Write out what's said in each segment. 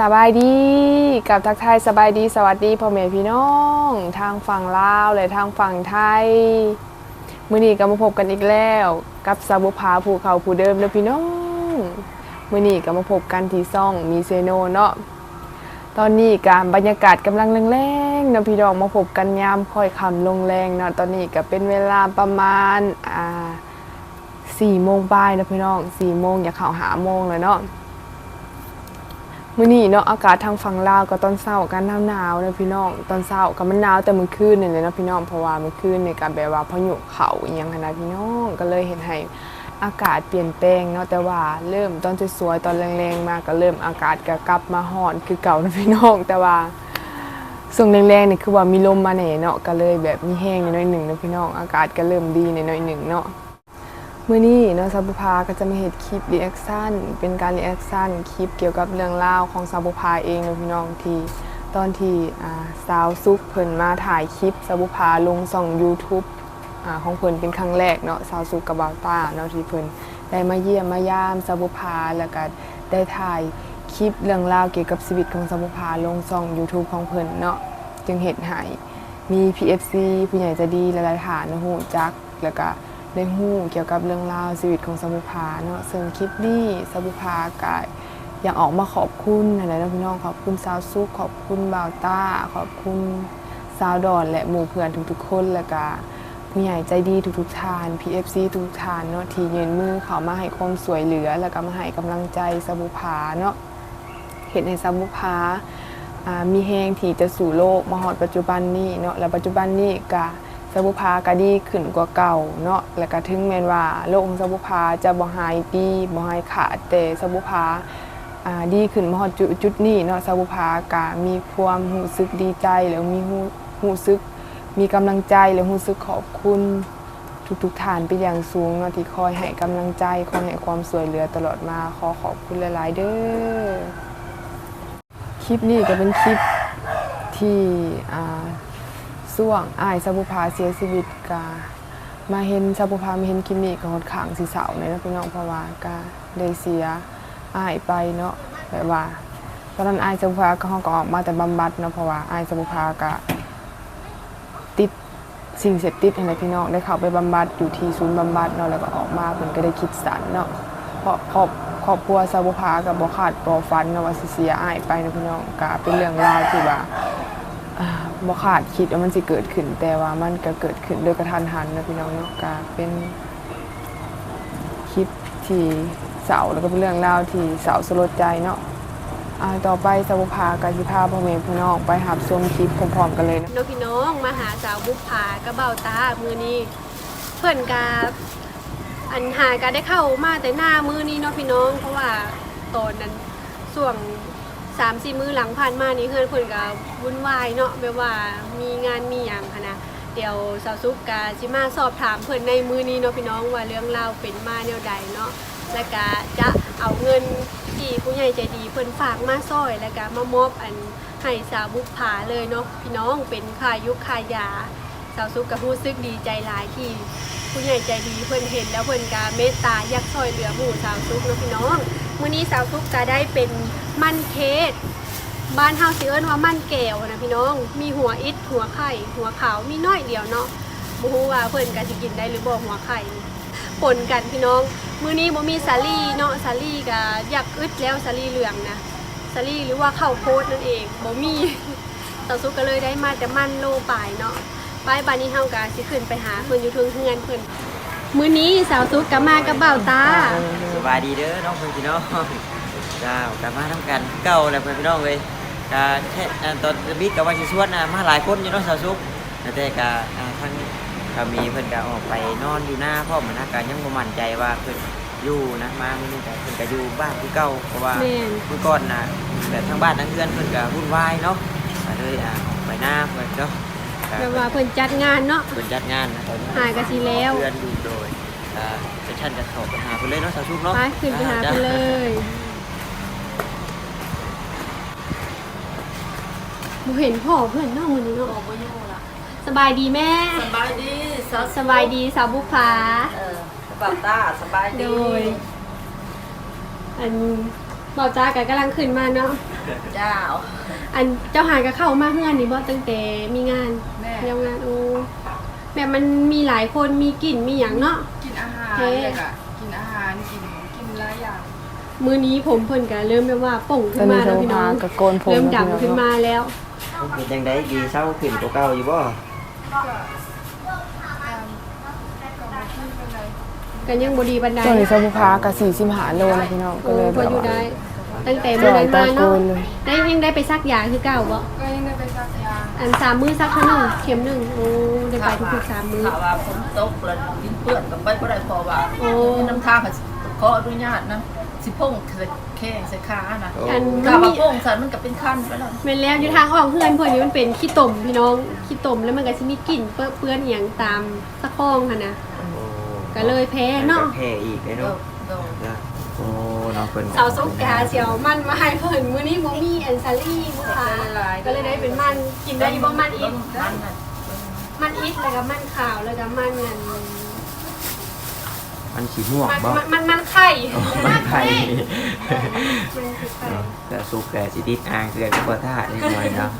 สบายดีกับทักทายสบายดีสวัสดีพ่อแม่พี่น้อง ทางฝั่งลาวและทางฝั่งไทยมื้อนี้ก็มาพบกันอีกแล้ว กับซาบุพาภูเขาผู้เดิมเด้อพี่น้องมื้อนี้ก็มาพบกันที่ซ่องมีเซโนเนาะตอนนี้การบรรยากาศกำลังแรงๆเนาะพี่น้องมาพบกันยามค่อยค่ำลงแรงเนาะตอนนี้ก็เป็นเวลาประมาณอ่าสี่โมงบ่ายนะพี่น้องสี่โมงอย่าเข้าหาโมงเลยเนาะ มื้อนี้เนาะอากาศทางฝั่งลาวก็ตอนเช้ากันหนาวๆนะพี่น้องตอนเช้าก็มันหนาวแต่มื้อคืนเนี่ยนะพี่น้องเพราะว่ามื้อคืนในี่ก็แบบว่าพายุเขาอีหยังหั้นนะพี่น้องก็เลยเห็นให้อากาศเปลี่ยนแปลงเนาะแต่ว่าเริ่มตอนสวยๆตอนแรงๆมาก็เริ่มอากาศก็กลับมาร้อนคือเก่านะพี่น้องแต่ว่าส่วงแรงๆเนี่ยคือว่ามีลมมาแหน่เนาะก็เลยแบบมีแห้งนิดหน่อยหนึ่งนะพี่น้องอากาศก็เริ่มดีนิดหน่อยหนึ่งเนาะ มื่อนี้เนาะซาบุพาก็จะมาเห็ดคลิปรีแอคชั่นเป็นการรีแอคชั่นคลิปเกี่ยวกับเรื่องราวของซาบุพาเองเนาะพี่น้องทีตอนที่สาวซุกเพิ่นมาถ่ายคลิปซาบุพาลงส่อง YouTube อของเพิ่นเป็นครั้งแรกเนาะสาวซุกกับบาวต้าเนาะที่เพิ่นได้มาเยี่ยมมายามซาบุพาแล้วก็ได้ถ่ายคลิปเรื่องราวเกี่ยวกับชีวิตของซาบุพาลงส่อง YouTube ของเพิ่นเนาะจึงเห็นให้มี PFC ผู้ใหญ่ใจะดีหลายๆฐานนะฮู้จักแล้วก็ ได้หู้เกี่ยวกับเรื่องราวชีวิตของสมุภาเนาะซึ่งคลิปนี้สมุภากายอยากออกมาขอบคุณอะไรนะพี่น้องขอบคุณสาวซุกขอบคุณบ่าวต้า ขอบคุณสาวดอนและหมู่เพื่อนทุกๆ คนแล้วก็ผู้ใหญ่ใจดีทุกๆทาน PFC ทุกๆทานเนาะที่ยืนมือเขามาให้ความสวยเหลือ แล้วก็มาให้กำลังใจสมุภาเนาะเห็นในสมุภาอ่ามีแหงที่จะสู่โลกมาฮอดปัจจุบันนี้เนาะและปัจจุบันนี้ก็ สบุภาก็ดีขึ้นกว่าเก่าเนาะแล้วก็ถึงแม้นว่าโรคของสบุภาจะบ่หายดีบ่หายขาดแต่สบุภาอ่าดีขึ้นมาฮอดจุดจุดนี้เนาะสบุภาก็มีความรู้สึกดีใจแล้วมีรู้สึกมีกำลังใจแล้วรู้สึกขอบคุณทุกๆท่านเป็นอย่างสูงเนาะที่คอยให้กำลังใจคอยให้ความสวยเหลือตลอดมาขอขอบคุณหลายๆเด้อคลิปนี้ก็เป็นคลิปที่อ่า ส่วงอายซาบุพาเสียชีวิตกามาเห็นซาบุพามาเห็นคิมมี่กับคนขางสีเสาในนพี่น้องเพราะว่ากาได้เสียอายไปเนาะแบบว่า ตอนนั้นอายซาบุพาก็ห้องก็ออกมาแต่บำบัดเนาะเพราะว่าอายซาบุพากะติดสิ่งเสพติดอะไรพี่น้องได้เข้าไปบำบัดอยู่ที่ศูนย์บำบัดเนาะแล้วก็ออกมาเพิ่นก็ได้คิดสันเนาะเพราะครอบครอบครัวซาบุพากับบ่ขาดบ่ฟันเนาะว่าสิเสียอายไปนะพี่น้องก็เป็นเรื่องราวที่ว่า บ่คาดคิดว่ามันสิเกิดขึ้น แต่ว่ามันก็เกิดขึ้นโดยกระทันหันนะพี่น้องเนาะก็เป็นคลิปที่เสาแล้วก็เป็นเรื่องราที่เสาสลดใจเนาะต่อไปสาวพากาสิพาพ่อแม่พี่น้องไปหับชมคลิปพร้อมๆกันเลยนะนพี่น้องมาหาสาวบุพากระเบ้าตามือนี้เพื่อนกาอันหากาได้เข้ามาแต่หน้ามือนี้เนาะพี่น้อง เพราะว่าตอนนั้นส่วง สามสี่มือหลังผ่านมานี่เพื่อนเพื่อนกาวุ่นวายเนาะแบบว่ามีงานมีอย่างค่ะนะเดี๋ยวสาวซุกกาจิมาสอบถามเพื่อนในมือนี้เนาะพี่น้องว่าเรื่องราวเป็นมาแนวใดเนาะแล้วก็จะเอาเงินที่ผู้ใหญ่ใจดีเพื่อนฝากมาซอย แล้วก็มามอบอันให้สาวบุกผาเลยเนาะพี่น้องเป็นค่ายุคค่ายาสาวซุกกับรู้สึกดีใจหลายที่ผู้ใหญ่ใจดีเพิ่อนเห็นแล้วเพิ่อนกาเมตตาอยากช่วยเหลือหมู่สาวซุกเนาะพี่น้อง มื้อนี้สาวซุกก็ได้เป็นมันเค้กบ้านเฮาสิเอิ้นว่ามันแก้วนะพี่น้อง มีหัวอิดหัวไข่ หัวขาวมีน้อยเดียวเนาะบ่ฮู้ว่าเพิ่นก็สิกินได้หรือบ่หัวไข่ปนกันพี่น้อง มื้อนี้บ่มีสาลี่เนาะสาลี่ก็อยากอึดแล้วสาลี่เหลืองนะสลีหรือว่าข้าวโพดนั่นเองบ่มีสาวซุกก็เลยได้มาแต่มันโลปลายเนาะไปบานนี้เฮากะสิขึ้นไปหาเพิ่นอยู่เทิงเฮือนเพิ่น มื้อนี้สาวซุกก็มากับบ่าวตา สบายดีเด้อน้องเพื่อนพี่น้องเจ้ากลับมาทำกันเก่าแล้วเพื่อนพี่น้องเลยกาแค่อ่าตอนบิ๊กกับว่าสิชวนนะมาหลายคนอยู่เนาะสาวซุกแต่กาอ่าทั้งก็มีเพื่อนก็ออกไปนอนอยู่หน้าพ่อมนะกายังบ่มั่นใจว่าเพิ่นอยู่นะมามื้อนี้แต่เพิ่นก็อยู่บ้านที่เก่าเพราะว่าแม่น เมื่อก่อนนะแต่ทั้งบ้านทั้งเรือนเพิ่นก็วุ่นวายเนาะก็เลยอ่าออกไปหน้าเพิ่นเนาะก็ แบบว่าเพิ่นจัดงานเนาะเพิ่นจัดงานนะตอนนี้หายก็สิแล้วเรือนอยู่โดยอ่าเซสชั่นจะเข้าไปหาเพิ่นเลยเนาะสาวซุกเนาะไปขึ้นไปหาเพิ่นเลยบ่เห็นพ่อเพิ่นเนาะมื้อนี้เนาะบ่อยู่ล่ะสบายดีแม่ สบายดีสาวสบายดีสาวบุพผาเออสบายตาสบายโดดียอัน เบาจ้าก็กำลังขึ้นมาเนาะ เจ้า อันเจ้าหายก็เข้ามาเฮือนนี่บ่ตั้งแต่มีงานแม่เยังงานโอ้แบบมันมีหลายคนมีกลิ่นมีหยังเนาะ กินอาหารเฮ้เลยก็กินอาหาร กิน กินหลายอย่างมื้อนี้ผมเพิ่นก็เริ่มแบบว่าป่งตขึ้อนนนี้มาสแล้วมุพี่น้ภาองกับโกนผมเริ่มแล้วพี่ดำขึ้นน้องมาแล้ว เป็นจังไดดีเศร้าขึ้นกว่าเก่าอยู่บ่กั นยังบ่ดีปานใดตอนนี้สมุภากับ45โลนะพี่น้องก็โอ้เลยพแบอบอยู่ว่าได้ ตั้งแต่จ่เมื่ออยนั้นตะมาโกเนาะนเลยได้ยังได้ไปซักยาคือเก่าบ่ก็ยังได้ไปซักยาอันสามมื้อซักเท่านึงเข็มหนึงโอ้ได้ไปทุกๆสามมื้อถ้าว่าฝนตกแล้วดินเปื้อนกับไปบ่ได้เพอว่าโอ้มีน้ำทางก็ขออนุญาตนะสิพ่งใส่แข้งใส่ขานะอันถ้ามันว่ามีโป่งสันมันก็เป็นขั้นไปแล้วแม่นแล้วอยู่ทางออกเพื่อนเพื่อนนี่มันเป็นขี้ตมพี่น้องขี้ตมแล้วมันก็สิมีกลิ่นเปื้อนเปื้อนอหย่างตามตะข้องค่ะนะ ก็เลยแพ้เนาะแพ้อีกเลยโดเนาะโดโอ้เนาะเพิ่นสาวสงกรานต์เสียวมันมาให้เพิ่นมื้อนี้บ่มีอันซาลี่บ่ค่ะก็เลยได้เป็นมันกินได้อยู่บ่มันอิดมันน่ะมันอิดแล้วก็มันขาวแล้วก็มันนั่นมันสีม่วงมันบ่มันมันมันไข่โอ้มันไข่มันคือไข่ เนาะแต่สุกแต่สิติดอ่างเกิดก็บ่ท่าได้หน่อยเนาะ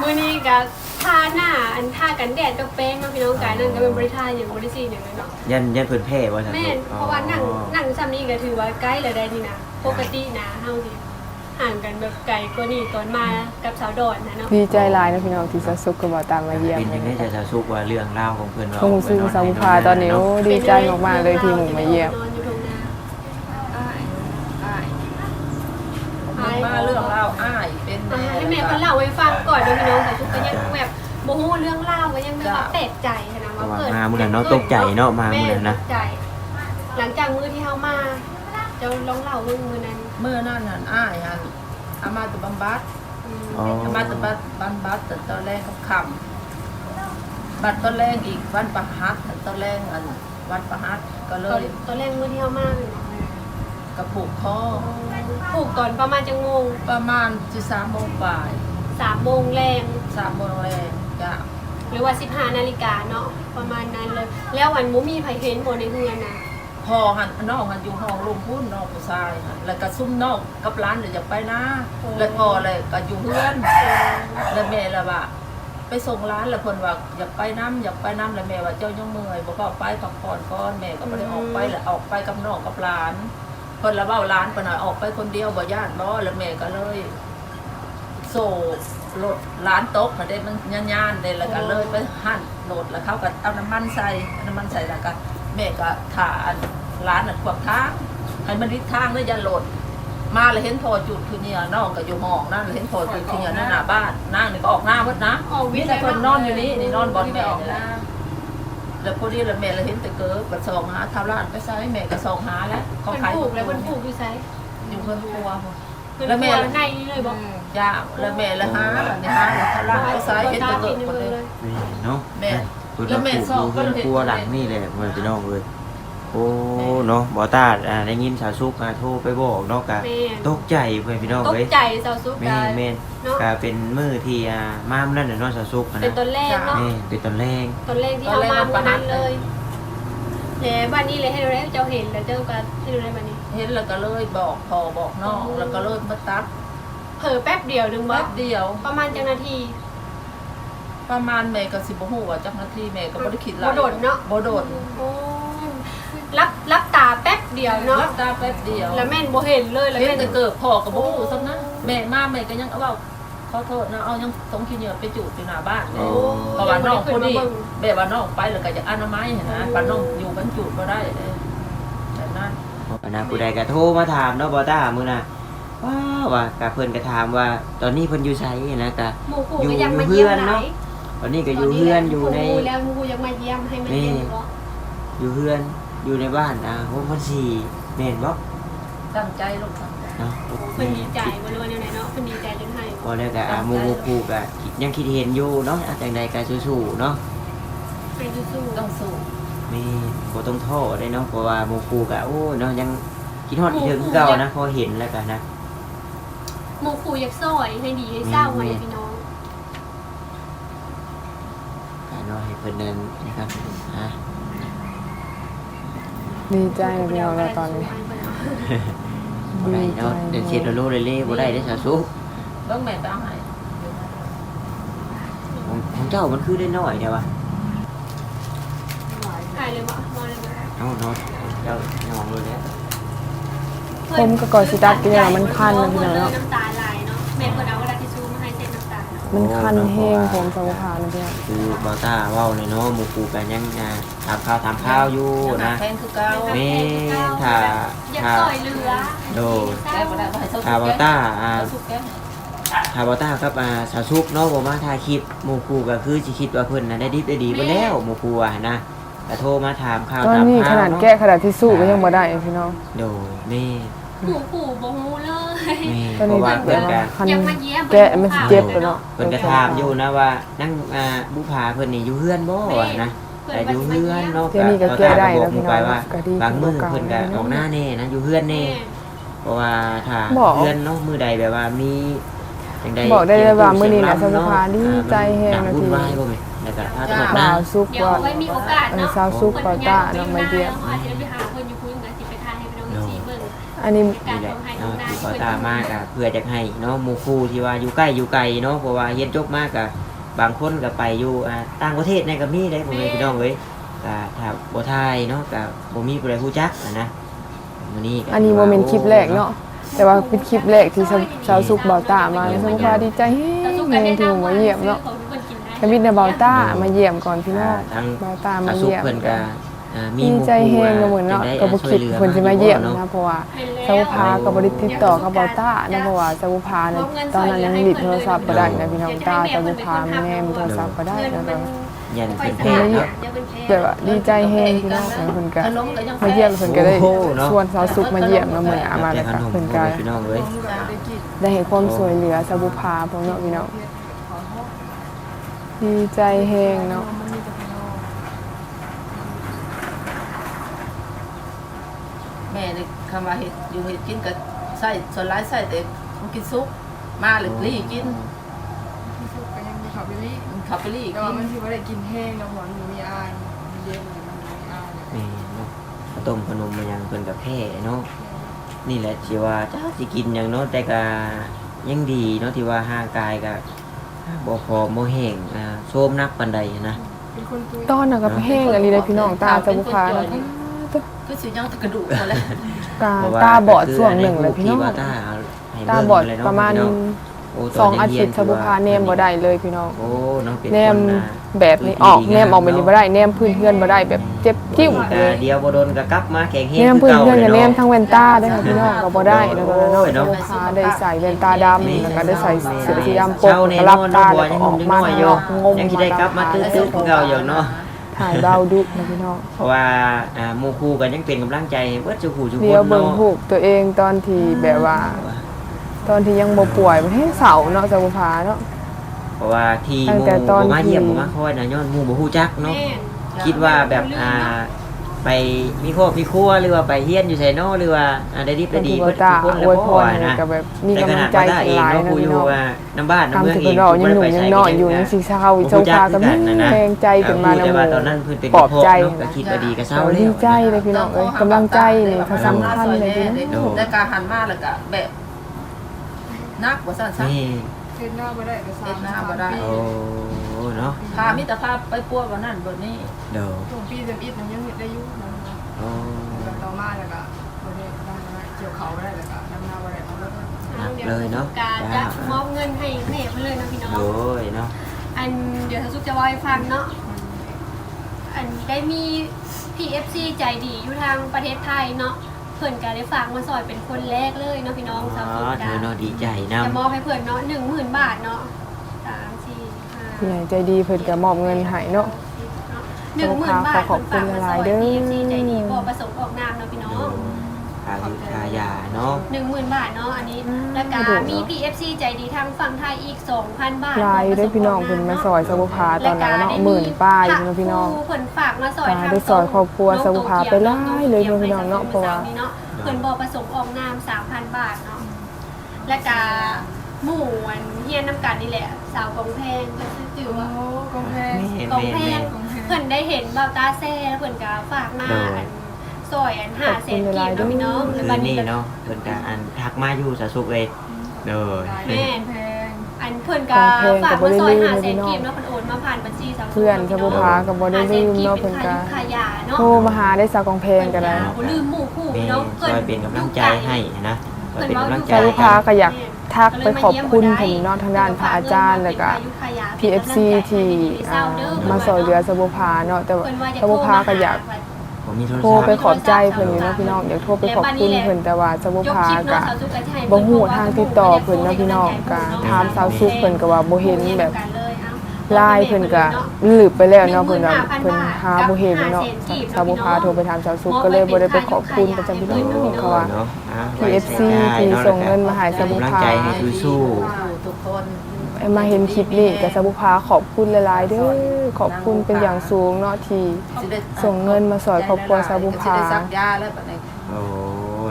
มื้อนี้ก็ ทาหน้าอันทากันแดดกับแป้งเนาะพี่น้องกายนั่นก็เป็นบริทาอย่างบริซีอย่างเลยเนาะยันยันเพิ่นแพ้บ่ซั่นแม่นเพราะว่านั่งนั่งซ้ำนี้ก็ถือว่าใกล้เลยได้นี่นะปกตินะเฮาสิห่างกันแบบไกลกว่านี้ตอนมากับสาวดอนนะเนาะดีใจหลายนะพี่น้องที่สะสุกกับบ่ตามมาเยี่ยมเป็นยังไงจะจะสุกว่าเรื่องราวของเพิ่นว่าคงซื้อสมุภาตอนนี้โอ้ดีใจมากๆเลยที่หมู่มาเยี่ยมนอนอยู่ตรงนาอ้ายอ้ายอายมาเรื่องเล่าวอ้าย เป็นอ่าให้แม่เพิ่นเล่าให้ฟังก่อนเด้อพี่น้องแต่ทุกก็ยังแบบบ่ฮู้เรื่องเล่าวก็ยังแบบว่าแปลกใจนะว่าเกิดมามื้อนั้นเนาะตกใจเนาะมามื้อนั้นนะ แตกใจหลังจากมื้อที่เฮามาเจะลองเล่าเรื่องมื้อนั้นเมื่อนั่นน่ะอ้ายหันอามาตะบำบัดอืมอ๋อ อามาตะบัดบำบัดแต่ตอนแรกคำบัดตอนแรกอีกวันประหัสตอนแรกอันวันประหัสก็เลตอนยตอนแรกมื้อที่เฮามาเนี่ย กระปุกคอปลูกตอนประมาณจังโมงประมาณสิสามโมงบ่าย3โมงแรงสามโมงแรงจ้ะหรือว่า15นาฬิกาเนาะประมาณนั้นเลย แล้ววันบ่มีไผเห็นบ่ในเฮือนน่ะพอหันนอกหันอยู่ห้องลมพุ่นนอกผู้ชายหันแล้วก็ซุ่มนอกกับร้านเดี๋ยวจะไปนะแล้วพอเลยก็อยู่เพื่อนแล้วแม่ละว่าไปส่งร้านแล้วเพิ่นว่าอยากไปน้ำอยากไปน้ำแล้วแม่ว่าเจ้ายังเมื่อยบ่เฝ้าไปพักผ่อนก่อนแม่ก็บ่ได้ออกไปแล้วออกไปกับน้องกับหลานเพิ่นละเว้าร้านเพิ่นน่ะออกไปคนเดียวบ่ย่านบ่แล้วแม่ก็เลยโซ่รถร้านตกมาได้มันย่านๆได้แล้วก็เลยไปหั่นโหลดแล้วเขาก็เอาน้ำมันใส่เอาน้ำมันใส่แล้วก็แม่ก็ถ่าอันร้านน่ะขวางทางให้มันริดทางแล้วอย่าโหลด มาแล้วเห็นพอจุดคือเนี่ยน้องก็อยู่ห้องนั่นแล้วเห็นพอจุดคือเนี่ยนั่นหน้าบ้านนางนี่ก็ออกหน้าวัดนะออกวิมีทย์แต่คนนอนอยู่นี่นี่นอนบนแม่ออกนี่แหนะละ แล้วพอดีแล้วแม่เลยเห็นแต่เกิดปัดสองหาทาวร้านไปใส่แม่ก็สองหาแล้วเขาเพิ่นขายปลูกแล้วเพิ่นปลูกอยู่ไสอยู่เพื่อนครัวพุ่นเพิ่นแล้วปลูแม่กในนี่เลยบ่ย่าแล้วแม่ละหาแล้วนี่หาแล้วทาวร้านไปใส่เห็นแต่เกิดคนเลย นี่เนาะแม่เพิ่นแล้วมาแม่ปลูกสออยู่บเพิ่นก็เห็น ครัวหลังนี่แหละเพิ่นพี่น้องเอ้ย โอ้เนาะบ่ตาดอ่าได้ยินสาวสุกอ่าโทรไปบอกเนาะกะแม่ตกใจเพิ่นพี่น้องตกเอ้ยใจสาวสุกแม่กานแม่นเนาะก็เป็นมื้อที่อ่ามามื้อนั้นน่ะเนาะสาวสุกอะเป็นนะตอนแรกเนาะ แม่เป็นตอนแรกตอนแรกที่เฮามาเมื่อนั้นเลยแล้วบ้านนี้เลยให้เราได้เจ้าเห็นแล้วเจ้าก็ให้เราได้บัดนี้ เห็นแล้วก็เลยบอกพอบอกน้องแล้วก็เลยมาตัดเผลอแป๊บเดียวหนึงบ่แป๊บเดียว ประมาณจังนาที ประมาณแม่ก็สิบ่ฮู้ว่าจักนาทีแม่ก็บ่ได้คิดหลายบ่โดดเนาะ บ่โดดโอ้ รับรับตาแป๊บเดียวเนาะรับตาแป๊บเดียวแล้วแม่นบ่เห็นเลยแล้วเห็นแม่นแต่เกิดพ่อก็บ่ฮู้ซักนะแม่มาแม่ก็ยังเอาเว้าขอโทษนะเอายังสงขี้เหงื่อไปจูดอยู่หน้าบ้านแม่โอ้เพราะว่าน้องคนนี้ยังบ่ได้ขึ้นมาเบิ่งแบบว่าน้องไปแล้วก็จะอนามัยเห็นนะปานน้องอยู่กันจูดบ่ได้เด้แบบนั้นอันนะผู้ใดก็โทรมาถามเนาะบ่ตามื้อน่ะว้าวว่ากะเพิ่นก็ถามว่าตอนนี้เพิ่นอยู่ไสนะกะหมู่ปู่อยู่ก็ยังมาเยี่ยมเพื่อนหลาเนาะยตอนนี้ก็อยู่เฮือนอยู่ในหมู่แล้วหมู่ปู่ยังมาเยี่ยมให้มาเยี่ยมอยู่บ่อยู่เฮือน อยู่ในบ้านอ่าโฮมพันสี่แม่นบ่ตั้งใจลูกตั้งใจเนาะเพิ่นดีใจบ่รู้ว่าแนวไหนเนาะเพิ่นดีใจจนให้บ่ได้ก็อ่าหมู่หมู่ครูก็ยังคิดเห็นอยู่เนาะอะจังใดก็สู้ๆเนาะให้สู้ๆต้องสู้แม่บ่ต้องท้อได้เนาะเพราะว่าหมู่ครูก็โอ้ยเนาะยังคิดฮอดคิดถึงคือเก่านะพอเห็นแล้วก็นะหมู่ปู่อยากซอยให้ดีให้เศร้าไว้พี่น้องก็เนาะให้เพิ่นเดินนะครับอะ ดีใจนะพี่น้องเราตอนนี้เบ่ได้เนาะเดี๋ยวเช็ดโลเลเล่บ่ได้ได้อสาวสุกเบิ่งแม่ไปเอาให้ของของเจ้ามันคือได้น้อยเดียววะถ่ายเลยบ่นอนเลยบ่เอาเนาะเจ้าน้องเลยแล้วผมก็ก่อนสิตัดกินแล้วมันคันนะพี่น้องเนาะน้ำตาไหลเนาะแม่เพิ่นเอากระด มันคันแห้งผมสาวพานะพี่น้องคือบอต้าเว้าเลยเนาะหมู่กูกันยังอ่าถามข้าวถามข้าวอยู่นะ แพงคือเก่าแม่ถ้าอยากถ้าซอยเหลือโดแก้บ่ได้บ่ให้เซาถ้าบอต้าอ่าสุกแก้ถ้าบอต้ากับอ่าสาวซุกเนาะบ่มาถ่ายคลิปหมู่กูก็คือสิคิดว่าเพิ่นน่ะได้ดีได้ดีไปแล้วหมู่กูอะนะแต่โทรมาถามข่าวตอนถามนี้ขข่าวนาดเนาะแก้ขนาดที่สู้ก็ยังบ่ได้พี่น้องโดแม่หูปู่บ่ฮู้เลยแม่ตอ นเพนี้ราะว่าแบเพิ่นบก็ว่าคันอยากมาเยี่ยมแกะมันสิเจ็บแล้วเนาะเพิ่นก็ถามอยู่นะว่านั่งอ่าบุพาเพิ่นนี่อยู่เฮือนบ่วะนะแต่อยู่เฮือนเนาะเดี๋ยวนี้ก็แก้ได้แล้วบพี่อกน้ไปองว่าก็ดีบางมื้อขึ้เพิ่นนก็กว่าเก่าออกหน้าแน่นะอยู่เฮือนแน่เพราะว่าถ้าบอกเฮือนเนาะมื้อใดแบบว่ามีจังใดบอกได้เลยว่ามื้อนี้น่ะเสียงสภาดีใจแฮงอ่านะมันพี่วุ่นวายบ่แม่แล้วก็พาตำรวจบ่ามาวซุกเดี๋ยวว่าไว้มีโอกาสอันเนาะสาวซุกปอต้าเนาะมาเยี่ยม อันนี้นี่แหละเนาะที่ขอตามมากะเพื่อจะให้เนาะหมู่คู่ที่ว่าอยู่ใกล้อยู่ไกลเนาะเพราะว่าเฮ็ดจบมากกะบางคนก็ไปอยู่อ่าต่างประเทศในนก็มีได้ผมเองพี่น้องเว้ยก็ถ้าบ่ทายเนาะก็บ่มีผู้ใดรู้จักอะนะมื้อนี้ก็อันนี้โมเมนต์คลิปแรกเนาะแต่ว่าเป็นคลิปแรกที่สาวซุกเบาต้ามาสาวพาดีใจแฮงแฮงที่มาเยี่ยมเนาะ ทวิตในเบาต้ามาเยี่ยมก่อนพี่น้องทางเบาต้าอามาสุเยี่ยมเพิ่นก็อ่า มีดีหมู่ใจแฮคู่งอ่ก็เหมือนเนาะจังใดก็บ่คิดช่วยหลือเพิ่นสิมาเยี่ยมเนาะนะเพราะว่าสาวพาก็บ่ได้ติดต่อกับเบาต้านะเพราะว่าสาวพาเนี่ยตอนนั้นยังหยิบโทรศัพท์บ่ได้นะพี่น้องตาสาวพาแม่มโทรศัพท์บ่ได้นะตอนนั้นยันไปเพิ่นสแพ้ถานเนาะแบบว่าดีใจแฮงพี่น้องเพิ่นก็ขนมก็ยังมาเยี่ยมเพิ่นก็ได้โอ้โหเนาะชวนสาวซุกมาเยี่ยมเนาะมื้อนี้อามาแต่แล้วขก็นมเพิ่นพ่ก็อแม่พี่น้องเว้ยได้เห็นความสวยเหลือสาวพาพร้อมเนาะพี่น้องดีใจแฮงเนาะ แม่นี่คำว่าเฮ็ดอยู่เฮ็ดกินก็ใส่ส่วนหลายใส่แต่มันกินซุปมาหรือลี่กินที่สุดก็ยังมีข่าวบิลลี่มันขับไปลี่แต่กิว่านมันที่ว่าได้กินแห้งแล้วหัวมันมีอายมันเย็นมันมีอายแม่เนาะข้าวต้มขนมมันยังเพิ่นก็แพ้เนาะนี่แหละที่ว่าจ้าสิกินหยังเนาะแต่ก็ยังดีเนาะที่ว่าห่างกายก็บ่พอบ่แห้งอ่าโซมนักปานใดนะ เป็นคนตัวตอนน่ะก็แห้งอะไรเลยพี่น้องตาสาวพานะคื อสิยังแตะกระดูกมาแล้วตาเพระว่ตาบอดส่วนหนึ่งเลยพี่น้องที่ว่าตาให้ตาเงบอดเลยเนประมาณพี่น้องโสองอาทิตย์นสาวพาแนมบ่ได้เลยพี่น้อง โอ้น้องเป็นแนมคนอะแบบนี้ออกแนมออกไปนี่บ่ได้แนมพื้นเพื่อนบ่ได้แบบเจ็บจิ้วแต่เลยเดียวบ่โดนก็กลับมาแข็งแฮงแนมพื้นเพื่อนกับแนมคืทั้งแว่นตาได้ค่ะพี่น้องก็บ่ได้แล้วก็เนาะโอ้ยเนาะสาวพาได้ใส่แว่นตาดำแล้วก็ได้ใส่เสื้อสีดำปกเช้าแน่ก็นรับอนตาเนาะแล้วบ่ก็ยังออกหนุ่มมาน้อยอยู่งมยังสิได้กลับมาตื้อๆคือเก่าอยู่เนาะ ถ่ายเบาดุนะพี่น้องเพราะว่าอ่าหมู่คู่กันยังเป็นกำลังใจให้เบิดจุขู่จุกเดี๋ยวคนเบิ่งเนาะรูปตัวเองตอนที่แบบว่า ตอนที่ยังบ่ป่วยมันให้เสาเนาะสาวพาเนาะ เพราะว่าที่หตั้งมู่แต่ตอนบ่มาเยี่ยมที่ บ่มาคอยนะย้อนหมู่บ่ฮู้จักเนาะแม่คิดว่าแบบอ่า ไปมีครอบมีครัวหรือว่าไปเฮียนอยู่ไสเนาะหรือว่าอ่าได้ดีไปเป็นดีที่เบิบ่ดตาทุกคนอแล้ววยพบ่รว่าให้นะก็แบบมีแต่ขกำลันางดใจมาได้เองหลายเนาะนะผู้อพี่ยู่น้องว่าน้ำบ้านน้ำทำเมืองที่เอเพิ่งนเรายังหนุ่มยังน้อยอยู่ยังสิเศร้าเจ้าพาก็มีแรงใจขึ้นมาเอนะอโมแต่ว่าตอนนั้นเพิ่นเป็นปลอบใจเนาะก็คิดว่าดีก็เศร้าเราแล้วดีใจเลยพี่น้องเอ้ยกำลังใจนี่เขาสำคัญเลยพี่น้องแล้วการหันมาแล้วก็แบบนักว่าซั่นซะ นี่เช็ดหน้าบ่ได้ก็สามเช็ดหน้าบ่ได้ปีโอ้เนาะพามิตรภาพไปปัววันนั้นบนนี้เดี๋ยวช่วงปีเต็มอิดมันยังเห็นได้อยู่นะโอ้แล้วต่อมาแล้วก็บ่ได้ทำอะไรเกี่ยวเขาบ่ได้แล้วก็ทำหน้าบ่ได้เอาเลยเลยเนาะการจะมอบเงินให้แม่เพิ่นเลยนะพี่น้อง โอ้ยเนาะอันเดี๋ยวสุกจะเล่าให้ฟังเนาะ อันได้มี PFC ใจดีอยู่ทางประเทศไทยเนาะ เพื่อนก็ได้ฝากมาสอยเป็นคนแรกเลยเนาะพี่น้องอ๋สาวอสุกเธดาอเนาะดีใจนจะมอบให้เพื่อนเนาะหนึ่งหมื่นบาทเนาะสามสี่ห้าผู้ใหญ่ใจดีเพิ่นก็มอบเงินให้เนาะ หนึ่งหมื่นบาทขอบคุณหลายๆเด้อพีเอฟซีใจดีบ่ประสงค์ออกนามเนาะพี่น้อง ทายุทายาเนาะ หนึ่งหมื่นบาทเนาะอันนี้อืมแล้วก็ดูเนาะมี PFC ใจดีทางฝั่งไทยอีก 2,000 บาทลายได้พี่น้องเพิ่นมาซอยสาวพาตอนนั้นเนาะหมื่นป้ายเนาะพี่น้อง เพิ่นฝากมาซอยตาได้ซอยครอบครัวสาวพาไปหลายเลยเนาะพี่น้องเนาะเพราะว่า เพิ่นบ่ประสงค์ออกนาม 3,000 บาทเนาะและก็หมู่อันเฮียนน้ำกันนี่แหละ สาวกองแพงเพิ่นชื่อจื่อโอ้ว่ากองแพง แม่กองแพแม่ งเพิ่นได้เห็นเบาตาแซ่แล้วเพิ่นก็ฝากมาโดยอัน ซอยอันห้าแสนกีบเนาะพี่น้องคืแล้วอบัดนี้นี่ก็ เนาะเพิ่นก็อันทักมาอยู่สาวสุกเลยเด้อแม่น แพงอันเพิ่นก็ฝากมาซอยห้าแสนกีบเนาะเพิ่นโอนมาผ่านบัญชีสาวเพื่อนสบุพาก็บ่ได้ลืมเนาะเพิ่นก็ขายาเนาะโทรมาหาได้สาวกองเพลงก็ได้บ่ลืมหมู่คู่แม่เนาะซอยเป็นกำลังใจให้นะซอยเป็นกำลังใจสาวให้บุพาก็อยากทักไปขอบคุณเพิ่นเนาะทางด้านพระอาจารย์แล้วก็ PFC ที่อ่ามาสอยเหลือสบุพาเนาะแต่ว่าสบุพาก็อยากผมมี โทรโทรศัพไปท์ขอบใจเพิ่นอยู่เนาะพี่น้องอยากโทรไปขอบคุณเพิ่นแต่ว่าสบุพาก็บ่ฮู้ทางติดต่อเพิ่นเนาะพี่น้องก็ถามสาวซุกเพิ่นก็ว่าบ่เห็นแบบไลน์เพิ่นก็ลืบไปแล้วเนาะเพิ่นว่าเพิ่นหาบ่เห็นเนาะสาวบุพาโทรไปถามสาวซุกก็เลยบ่ได้ไปขอบคุณประจำพี่น้องเขาว่าเนาะอะ PFC ไว้ที่เสียดายส่งเงินมาให้สบุกำลังพาใจให้สู้สู้ทุกคน ไอ้มาเห็นคลิปนี้กับสบุพาขอบคุณหลายๆเด้อขอบคุณเป็นอย่างสูงเนาะที่สิได้ส่งเงินมาสอยครอบครัวสาวบุภาสิได้ซักยาแล้วบัดนี้ๆโอ้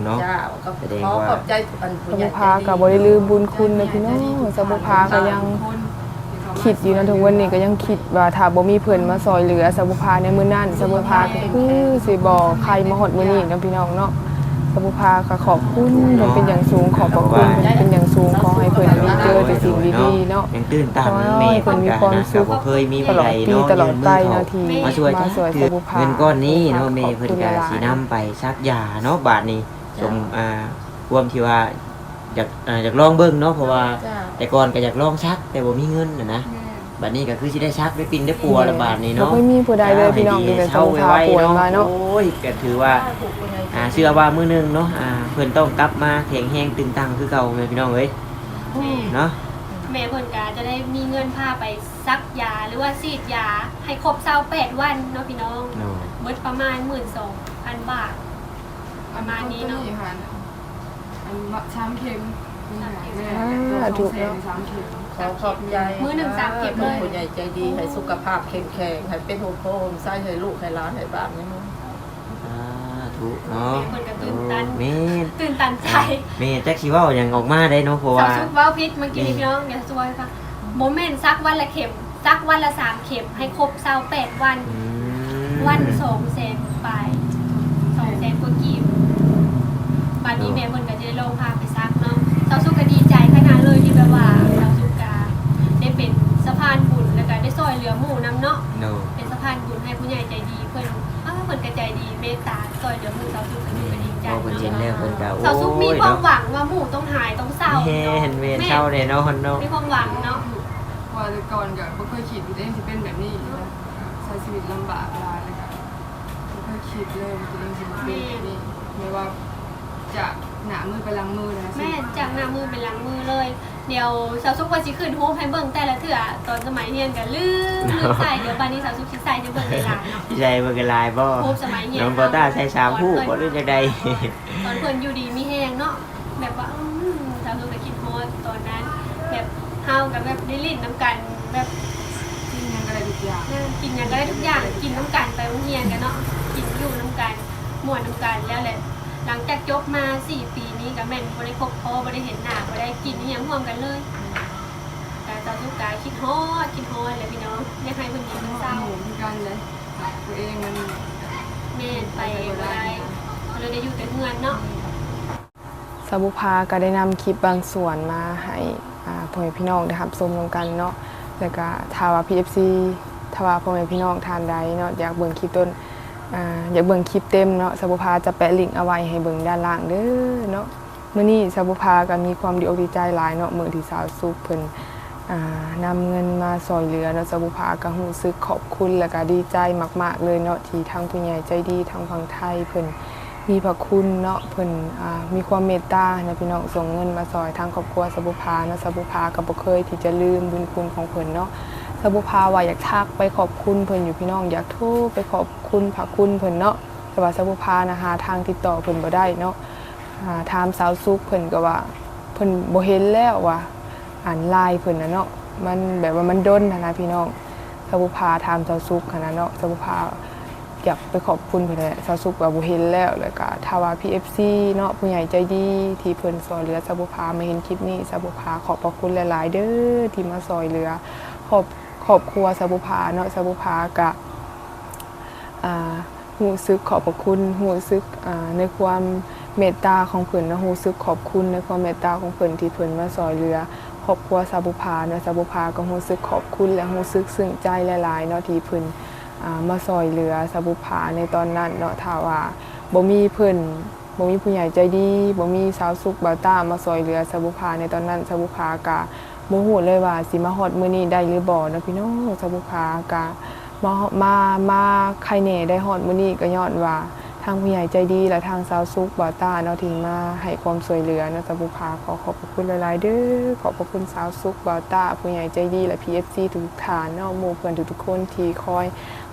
เนาะยาก็แสดงขอว่าขอบใจอันผู้สใหญ่บุพากับบริลืมบุญคุณนะพี่น้องสบุพาก็ยังคิดอยู่นะทุกวันนี้ก็ยังคิดว่าถ้าบ่มีเพิ่นมาซอยเหลือสบุพาในมื้อนั้นสบุพาก็คือสิบ่ใครมาฮอดมื้อนี้นะพี่น้องเนาะ สบุพาก็ขอบคุณเพิ่นเป็นอย่างสูงขอบพระคุณเพิ่นเป็นอย่างสูงขอให้เพิ่นมีเจอแต่สิ่งดีๆเนาะยังตื่นตันขอให้แม่เพิ่นมีความสุขก็บ่เคยมีตลอดปีเนาะตลอดไปยื่มืนาอทีเข้ามาช่วยมาสวยคืสอบุพาเงินก้อนนี้เนาะแม่ขอบเพิ่นคุณก็หลายๆสินำไปซักยาเนาะบาทนี้สมอ่าความที่ว่าอยากอ่าอยากลองเบิ่งเนาะเพราะว่าจ้าแต่ก่อนก็อยากลองชักแต่บ่มีเงินน่ะนะ บัดนี้ก็คือสิได้ชักได้ปินได้ปัวละบาทนี้บ่เนาะเคยมีผู้ใดเลยพี่น้องมีแต่สบุพาป่วยมาเนาะโอ้ยก็ถือว่าอ่าเชื่อว่ามื้อหนึงเนาะอ่าเพิ่นต้องกลับมาแข็งแรงตึงตังคือเก่าแม่พี่น้องเอ้ยเนาะแม่เพิ่นก็จะได้มีเงินพาไปซักยาหรือว่าฉีดยาให้ครบ28วันเนาะพี่น้องเนาะเบิดประมาณ12,000บาทประมาณนี้เนาะอันมะช้ำเค็มนี่แหละแม่อ่าถูกแล้วช้ำเค็ม ขอขอบใจมื้อหนึ่งสามเข็มเลยผู้ใหญ่ใจดีให้สุขภาพเข้มแข็งให้เป็นโฮมโฮมใส่ให้ลูกให้หลานให้บ้านนี่มึงสาธุเนาะแม่เพิ่นก็ตื่นตันแม่นตื่นตันใจแม่จักสิเว้าหยังออกมาได้เนาะเพราะสาว่าวซุกเว้าพิษเมื่อกี้นี้พี่น้องเดี๋ยวสวยค่ะโมเมนต์ซักวันละเข็มซักวันละ3เข็มให้ครบ28วันอืมวัน2แสนไป2แสนกว่ากีบบัดนี้แม่เพิ่นก็จะได้ลงพาไปซักเนาะสาวซุกก็ดีใจขนาดเลยที่แบบว่าสาวซุกกาได้เป็นสะพานบุญแล้วก็ได้ซ อยเหลือหมู่นํเนาะเนาะเป็นสะพานบุญให้ผู้ใหญ่ใจดีเพื่อนอ้าวเพื่อนก็ใจดีเมตตาซอยเหลือหมู่สาวสุขกันอยู่ก็ดีใจพอเพิ่นเห็นเนาะแล้วเพิ่นก็โอ้สาวสุขมียความเนาะหวังว่าหมู่ต้องหายต้องเศร้าแม่เห็นแม่เช้าแน่นอนเนาะ มีความหวังเนาะว่าแต่ก่อนก็บ่เคยคิดว่าตัวเองจะเป็นแบบนี้นะใช้ชีวิตลำบากหลายเลยก็บ่เคยคิดเลยว่าตัวเองจะมาเป็นแบบนี้ไม่ว่าจะหนามือไปหลังมือนะแม่จากหน้ามือเป็นหลังมือเลย เดี๋ยวสาวสุขว่าสิขึ้นโฮมให้เบิ่งแต่ละเถื่อตอนสมัยเรียนกันลืมลืมใส่เดี๋ยวบัดนี้สาวสุขคิดใส่ให้เบิ่งในหลานเนาะพี่ใจเบิ่งกันหลายบ่โฮมสมัยเรียนน้องโบต้าใส่สามผู้บ่รู้จักใดตอนเพิ่นอยู่ดีมีแฮงเนาะแบบว่าอืมสาวสุขก็คิดฮอดตอนนั้น แบบเฮากับแบบได้ลิ้นน้ำกันแบบกินยังก็ได้ทุกอย่างกินอย่างก็ได้ทุกอย่างกินน้ำกันไปโรงเรียนกันเนาะกินอยู่น้ำกันม่วนน้ำกันแล้วแหละ หลังจากจบมาสี่ปีนี้กับแม่นบ่ได้คบพอบ่ได้เห็นหน้าบ่ได้กินอหยังร่วมกันเลยแต่ตอนทุกกายคิดฮอดคิดฮอดเลยพี่น้องอยากให้เพิ่นกินมันเศร้าหมุนกันเลย ตัวเองมันแม่นไปบ่ได้เลยได้อยู่แต่เฮือนเนาะสบุพาก็ได้นำคลิปบางส่วนมาให้อ่าพ่อแม่พี่น้องได้รับชมนำกันเนาะแล้วก็ถ้าว่า PFC ถ้าว่าพ่อแม่พี่น้องทานใดเนาะอยากเบิ่งคลิปต้น อ่าอยากเบิ่งคลิปเต็มเนาะสบุพาจะแปะลิงก์เอาไว้ให้เบิ่งด้านล่างเด้อเนาะมื้อนี้สบุพาก็มีความดีอกดีใจหลายเนาะมื้อที่สาวสุขเพิ่นนำเงินมาซอยเหลือเนาะสบุพาก็รู้สึกขอบคุณแล้วก็ดีใจมาก ๆ เลยเนาะที่ทางผู้ใหญ่ใจดีทางฝั่งไทยเพิ่นมีพระคุณเนาะเพิ่นมีความเมตตานะพี่น้องส่งเงินมาซอยทางครอบครัวสบุพาเนาะสบุพาก็บ่เคยที่จะลืมบุญคุณของเพิ่นเนาะ สบุพาว่าอยากทักไปขอบคุณเพิ่นอยู่พี่น้องอยากทรไปขอบคุณพระคุณเพิ่นเนาะแต่ว่าสบุพานะหาทางติดต่อเพิ่นบ่ได้เนาะถามสาวสุขเพิ่นก็ว่าเพิ่นบ่เห็นแล้วว่าอ่านไลน์เพิ่นนะเนาะมันแบบว่ามันดนนะนะพี่น้องสบุพาถามสาวสุขขนาดเนาะสบุพาอยากไปขอบคุณเพิ่นแหละสาวสุขว่าบ่เห็นแล้วแล้วก็ถ้าว่า PFC เนาะผู้ใหญ่ใจดีที่เพิ่นซอยเหลือสาวบุพามาเห็นคลิปนี้สาวบุพาขอบพระคุณหลาย ๆ เด้อที่มาซอยเหลือขอบ ขอบครัวสาบุพาเนาะสาบุพากะหูซึกขอบพระคุณหูซึกในความเมตตาของเพิ่นนะหูซึกขอบคุณในความเมตตาของเพิ่นที่เพิ่นมาซอยเรือครอบครัวซาบุภาเนาะซาบุภาก็หูซึกขอบคุณและหูซึกซึ้งใจหลายๆเนาะที่เพิ่นอ่ามาซอยเรือซาบุภาในตอนนั้นเนาะถ้าว่าบ่มีเพิ่นบ่มีผู้ใหญ่ใจดีบ่มีสาวสุขบ่าวต้ามาซอยเรือซาบุภาในตอนนั้นซาบุภากะ บ่ฮู้เลยว่าสิมาฮอดมือนี้ได้หรือบ่เนาะพี่น้องซาบุภากะมามามาใครเน่ได้ฮอดมือนี้ก็ย้อนว่าทางผู้ใหญ่ใจดีและทางสาวซุกบอต้าเนาะที่มาให้ความช่วยเหลือนะสบุภาขอขอบพระคุณหลายๆเด้อขอบพระคุณสาวซุกบอต้าผู้ใหญ่ใจดีและ PFC ทุกฐานเนาะหมู่เพื่อนทุกๆคนที่คอย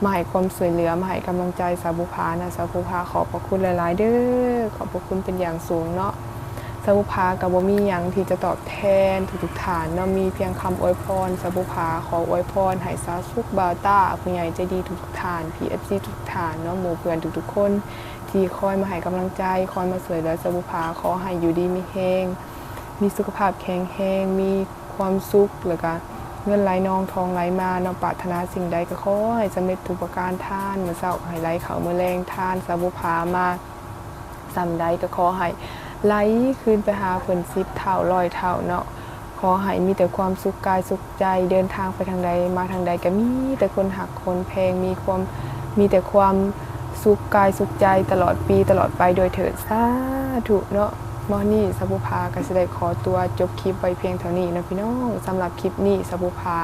มาให้ความช่วยเหลือมาให้กำลังใจสาวบุภานะสาวบุภาขอบพระคุณหลายๆเด้อขอบพระคุณเป็นอย่างสูงเนาะ บุภากับบ่มีหยังที่จะตอบแทนทุกๆฐานเนาะมีเพียงคำอวยพรสบุภาขออวยพรให้สาวสุขบาวต้าผู้ใหญ่ใจดีทุกๆฐาน PFC ทุกฐานเนาะหมู่เพื่อนทุกๆคน ที่คอยมาให้กำลังใจ คอยมาสวยเหลือสบุภาขอให้อยู่ดีมีแฮงมีสุขภาพแข็งแรงมีความสุขแล้วก็เงินไหลนองทองไหลมาเนาะปรารถนาสิ่งใดก็ขอให้สำเร็จทุกประการท่านเมื้อเช้าก็ให้ไหลเข้ามื้อแรงท่านสบุภามาสำใดก็ขอให้ ไหลคืนไปหาเพิ่นสิบเท่าร้อยเท่าเนาะขอให้มีแต่ความสุขกายสุขใจเดินทางไปทางใดมาทางใดก็มีแต่คนหักคนแพงมีความมีแต่ความสุขกายสุขใจตลอดปีตลอดไปโดยเถิดสาธุเนาะมอนี่สับุภาก็สิได้ขอตัวจบคลิปไว้เพียงเท่านี้นะพี่น้องสำหรับคลิปนี้สับุภา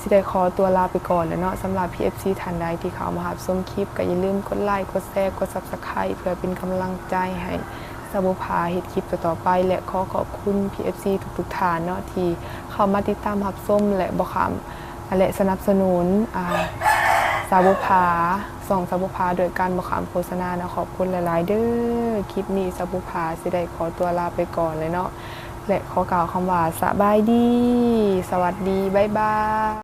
สิได้ขอตัวลาไปก่อนแล้วเนาะสำหรับ PFC ท่านใดที่เขามาหับชมคลิปก็อย่าลืมกดไลค์กดแชร์กด Subscribe เพื่อเป็นกำลังใจให้ สบุภาเฮ็ดคลิปต่อไป และขอขอบคุณ PFC ทุกๆทานเนาะที่เข้ามาติดตามหับชมและบ่คำและสนับสนุนอาสาบุภาส่องสาบุภาโดยการบ่ขามโฆษณานะขอบคุณหลายๆเด้อคลิปนี้สาบุภาสิได้ขอตัวลาไปก่อนเลยเนาะและขอกล่าวคำว่าสบายดี สวัสดี บ๊ายบาย